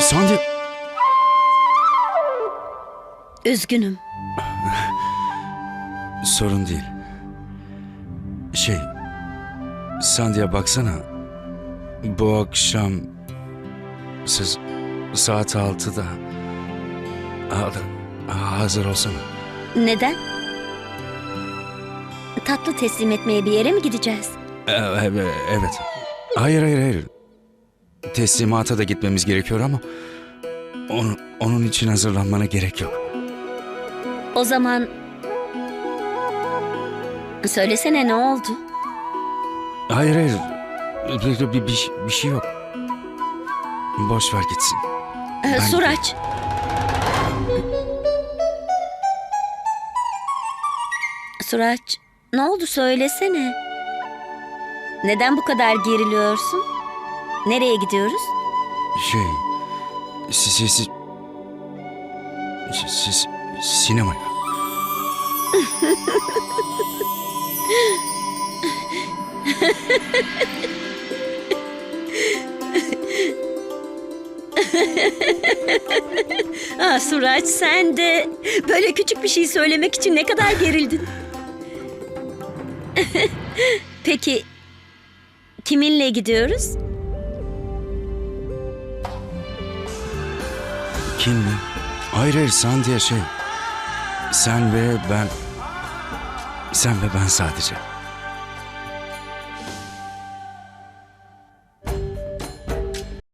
Sandy... Üzgünüm. Sorun değil. Şey... Sandy'e baksana. Bu akşam... Siz saat altıda... Ha- Hazır olsana. Neden? Tatlı teslim etmeye bir yere mi gideceğiz? Ee, evet. Hayır hayır hayır. Teslimata da gitmemiz gerekiyor ama... Onu, onun için hazırlanmana gerek yok. O zaman... Söylesene ne oldu? Hayır hayır. Bir, bir, bir, bir şey yok. Boş ver gitsin. Ee, Suraç. Suraç, ne oldu söylesene. Neden bu kadar geriliyorsun? Nereye gidiyoruz? Şey... Siz... Siz... Siz... siz sinemaya. Aa, Suraç sen de böyle küçük bir şey söylemek için ne kadar gerildin. Peki kiminle gidiyoruz? Kim mi? Hayır hayır Sandy'e şey... Sen ve ben... Sen ve ben sadece.